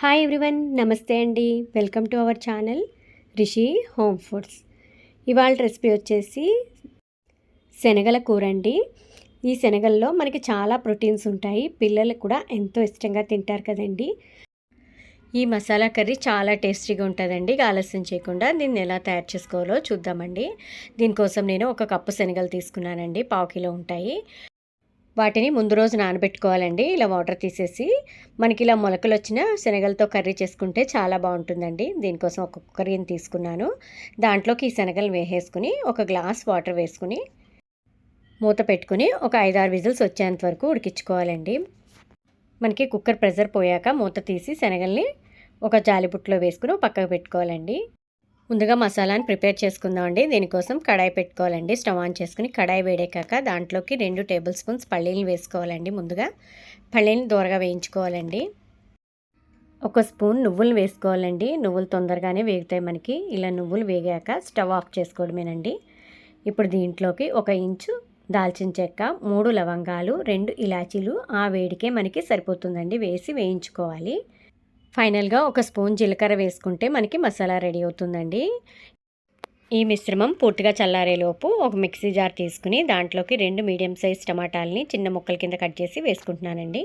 Hi everyone నమస్తే అండి. Welcome to our channel Rishi home foods ఇవాళ రెసిపీ వచ్చేసి శనగల కూర అండి. ఈ శనగల్లో మనకి చాలా ప్రోటీన్స్ ఉంటాయి. పిల్లలు కూడా ఎంతో ఇష్టంగా తింటారు కదండి. ఈ మసాలా కర్రీ చాలా టేస్టీగా ఉంటుందండి. ఆలస్యం చేయకుండా దీన్ని ఎలా తయారు చేసుకోవాలో చూద్దామండి. దీనికోసం నేను ఒక కప్పు శనగలు తీసుకున్నానండి. పావు కిలో ఉంటాయి. వాటిని ముందు రోజు నానబెట్టుకోవాలండి. ఇలా వాటర్ తీసేసి మనకి ఇలా మొలకలు వచ్చిన శనగలతో కర్రీ చేసుకుంటే చాలా బాగుంటుందండి. దీనికోసం ఒక కుక్కర్ని తీసుకున్నాను. దాంట్లోకి ఈ శనగలు వేసేసుకుని ఒక గ్లాస్ వాటర్ వేసుకుని మూత పెట్టుకుని ఒక ఐదారు విజిల్స్ వచ్చేంత వరకు ఉడికించుకోవాలండి. మనకి కుక్కర్ ప్రెజర్ పోయాక మూత తీసి శనగల్ని ఒక జాలిపుట్లో వేసుకుని పక్కకు పెట్టుకోవాలండి. ముందుగా మసాలాని ప్రిపేర్ చేసుకుందామండి. దీనికోసం కడాయి పెట్టుకోవాలండి. స్టవ్ ఆన్ చేసుకుని కడాయి వేడేకాక దాంట్లోకి రెండు టేబుల్ స్పూన్స్ పల్లీలు వేసుకోవాలండి ముందుగా. పల్లీని దూరగా వేయించుకోవాలండి. ఒక స్పూన్ నువ్వులు వేసుకోవాలండి. నువ్వులు తొందరగానే వేగుతాయి మనకి. ఇలా నువ్వులు వేగాక స్టవ్ ఆఫ్ చేసుకోవడమేనండి. ఇప్పుడు దీంట్లోకి ఒక ఇంచు దాల్చిన చెక్క మూడు లవంగాలు రెండు ఇలాచీలు ఆ వేడికే మనకి సరిపోతుందండి. వేసి వేయించుకోవాలి. ఫైనల్గా ఒక స్పూన్ జీలకర్ర వేసుకుంటే మనకి మసాలా రెడీ అవుతుందండి. ఈ మిశ్రమం పూర్తిగా చల్లారేలోపు ఒక మిక్సీ జార్ తీసుకుని దాంట్లోకి రెండు మీడియం సైజ్ టమాటాలని చిన్న ముక్కల కింద కట్ చేసి వేసుకుంటున్నానండి.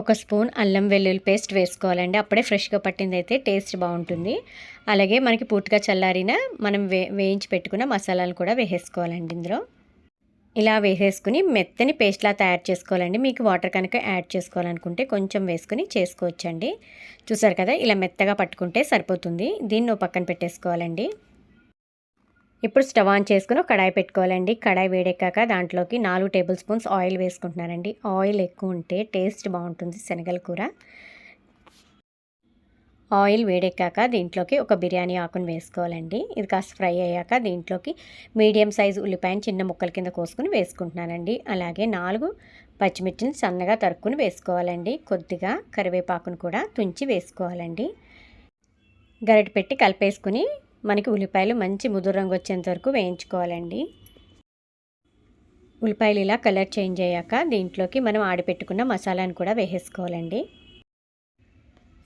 ఒక స్పూన్ అల్లం వెల్లుల్లి పేస్ట్ వేసుకోవాలండి. అప్పుడే ఫ్రెష్గా పట్టింది అయితే టేస్ట్ బాగుంటుంది. అలాగే మనకి పూర్తిగా చల్లారిన మనం వే వేయించి పెట్టుకున్న మసాలాలు కూడా వేసేసుకోవాలండి ఇందులో. ఇలా వేసేసుకుని మెత్తని పేస్ట్లా తయారు చేసుకోవాలండి. మీకు వాటర్ కనుక యాడ్ చేసుకోవాలనుకుంటే కొంచెం వేసుకుని చేసుకోవచ్చండి. చూసారు కదా ఇలా మెత్తగా పట్టుకుంటే సరిపోతుంది. దీన్ని పక్కన పెట్టేసుకోవాలండి. ఇప్పుడు స్టవ్ ఆన్ చేసుకుని కడాయి పెట్టుకోవాలండి. కడాయి వేడెక్కాక దాంట్లోకి నాలుగు టేబుల్ స్పూన్స్ ఆయిల్ వేసుకుంటున్నానండి. ఆయిల్ ఎక్కువ ఉంటే టేస్ట్ బాగుంటుంది శనగల కూర. ఆయిల్ వేడెక్కాక దీంట్లోకి ఒక బిర్యానీ ఆకును వేసుకోవాలండి. ఇది కాస్త ఫ్రై అయ్యాక దీంట్లోకి మీడియం సైజు ఉల్లిపాయను చిన్న ముక్కల కింద కోసుకుని వేసుకుంటున్నానండి. అలాగే నాలుగు పచ్చిమిర్చిని సన్నగా తరుక్కుని వేసుకోవాలండి. కొద్దిగా కరివేపాకును కూడా తుంచి వేసుకోవాలండి. గరిటె పెట్టి కలిపేసుకుని మనకి ఉల్లిపాయలు మంచి ముదురు రంగు వచ్చేంత వరకు వేయించుకోవాలండి. ఉల్లిపాయలు ఇలా కలర్ చేంజ్ అయ్యాక దీంట్లోకి మనం ఆడిపెట్టుకున్న మసాలాను కూడా వేసేసుకోవాలండి.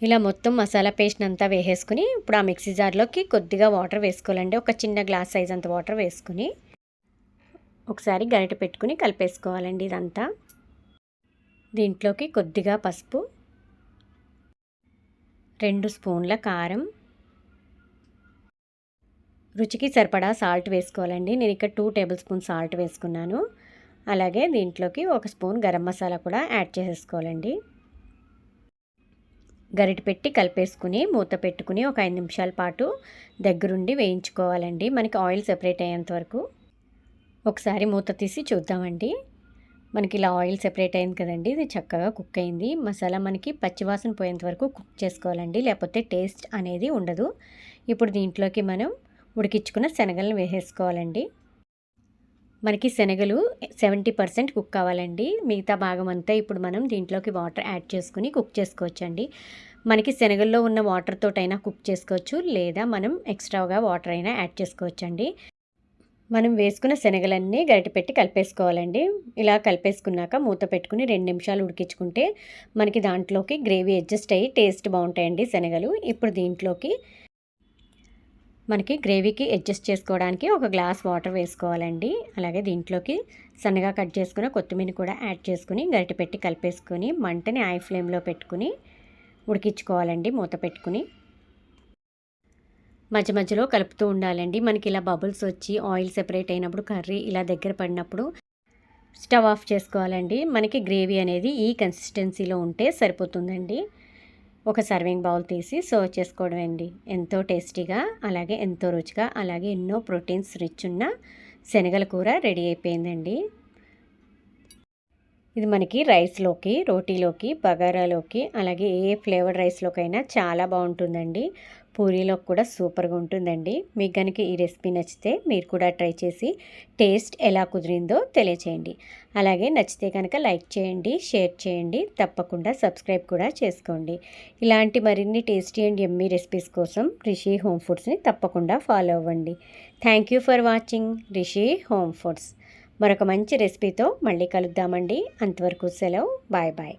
ఇలా మొత్తం మసాలా పేస్ట్ అంతా వేసేసుకుని ఇప్పుడు ఆ మిక్సీ జార్లోకి కొద్దిగా వాటర్ వేసుకోవాలండి. ఒక చిన్న గ్లాస్ సైజ్ అంత వాటర్ వేసుకుని ఒకసారి గరిటె పెట్టుకుని కలిపేసుకోవాలండి ఇదంతా. దీంట్లోకి కొద్దిగా పసుపు రెండు స్పూన్ల కారం రుచికి సరిపడా సాల్ట్ వేసుకోవాలండి. నేను ఇక్కడ టూ టేబుల్ స్పూన్ సాల్ట్ వేసుకున్నాను. అలాగే దీంట్లోకి ఒక స్పూన్ గరం మసాలా కూడా యాడ్ చేసేసుకోవాలండి. గరిటె పెట్టి కలిపేసుకుని మూత పెట్టుకుని ఒక ఐదు నిమిషాల పాటు దగ్గరుండి వేయించుకోవాలండి. మనకి ఆయిల్ సెపరేట్ అయ్యేంత వరకు. ఒకసారి మూత తీసి చూద్దామండి. మనకి ఇలా ఆయిల్ సెపరేట్ అయింది కదండి ఇది చక్కగా కుక్ అయింది. మసాలా మనకి పచ్చివాసన పోయేంత వరకు కుక్ చేసుకోవాలండి లేకపోతే టేస్ట్ అనేది ఉండదు. ఇప్పుడు దీంట్లోకి మనం ఉడికించుకున్న శనగలను వేసేసుకోవాలండి. మనకి శనగలు సెవెంటీ పర్సెంట్ కుక్ కావాలండి. మిగతా భాగం అంతా ఇప్పుడు మనం దీంట్లోకి వాటర్ యాడ్ చేసుకుని కుక్ చేసుకోవచ్చండి. మనకి శనగల్లో ఉన్న వాటర్ తోటైనా కుక్ చేసుకోవచ్చు లేదా మనం ఎక్స్ట్రాగా వాటర్ అయినా యాడ్ చేసుకోవచ్చండి. మనం వేసుకున్న శనగలన్నీ గరిటపెట్టి కలిపేసుకోవాలండి. ఇలా కలిపేసుకున్నాక మూత పెట్టుకుని రెండు నిమిషాలు ఉడికించుకుంటే మనకి దాంట్లోకి గ్రేవీ అడ్జస్ట్ అయ్యి టేస్ట్ బాగుంటాయండి శనగలు. ఇప్పుడు దీంట్లోకి మనకి గ్రేవీకి అడ్జస్ట్ చేసుకోవడానికి ఒక గ్లాస్ వాటర్ వేసుకోవాలండి. అలాగే దీంట్లోకి సన్నగా కట్ చేసుకున్న కొత్తిమీర కూడా యాడ్ చేసుకుని గరిటె పెట్టి కలిపేసుకొని మంటని ఐ ఫ్లేమ్లో పెట్టుకుని ఉడికించుకోవాలండి మూత పెట్టుకుని. మధ్య మధ్యలో కలుపుతూ ఉండాలండి. మనకి ఇలా బబుల్స్ వచ్చి ఆయిల్ సెపరేట్ అయినప్పుడు కర్రీ ఇలా దగ్గర పడినప్పుడు స్టవ్ ఆఫ్ చేసుకోవాలండి. మనకి గ్రేవీ అనేది ఈ కన్సిస్టెన్సీలో ఉంటే సరిపోతుందండి. ఒక సర్వింగ్ బౌల్ తీసి సర్వ్ చేసుకోవడం అండి ఎంతో టేస్టీగా అలాగే ఎంతో రుచిగా అలాగే ఎన్నో ప్రోటీన్స్ రిచ్ ఉన్న శనగల కూర రెడీ అయిపోయిందండి. ఇది మనకి రైస్లోకి రోటీలోకి బగారాలోకి అలాగే ఏ ఫ్లేవర్డ్ రైస్లోకైనా చాలా బాగుంటుందండి. పూరీలోకి కూడా సూపర్గా ఉంటుందండి. మీకు కనుక ఈ రెసిపీ నచ్చితే మీరు కూడా ట్రై చేసి టేస్ట్ ఎలా కుదిరిందో తెలియచేయండి. అలాగే నచ్చితే కనుక లైక్ చేయండి షేర్ చేయండి తప్పకుండా సబ్స్క్రైబ్ కూడా చేసుకోండి. ఇలాంటి మరిన్ని టేస్టీ అండ్ ఎమ్మీ రెసిపీస్ కోసం రిషి హోమ్ ఫుడ్స్ని తప్పకుండా ఫాలో అవ్వండి. Thank you for watching Rishi home foods. మరొక మంచి రెసిపీతో మళ్ళీ కలుద్దామండి. అంతవరకు సెలవు. Bye bye.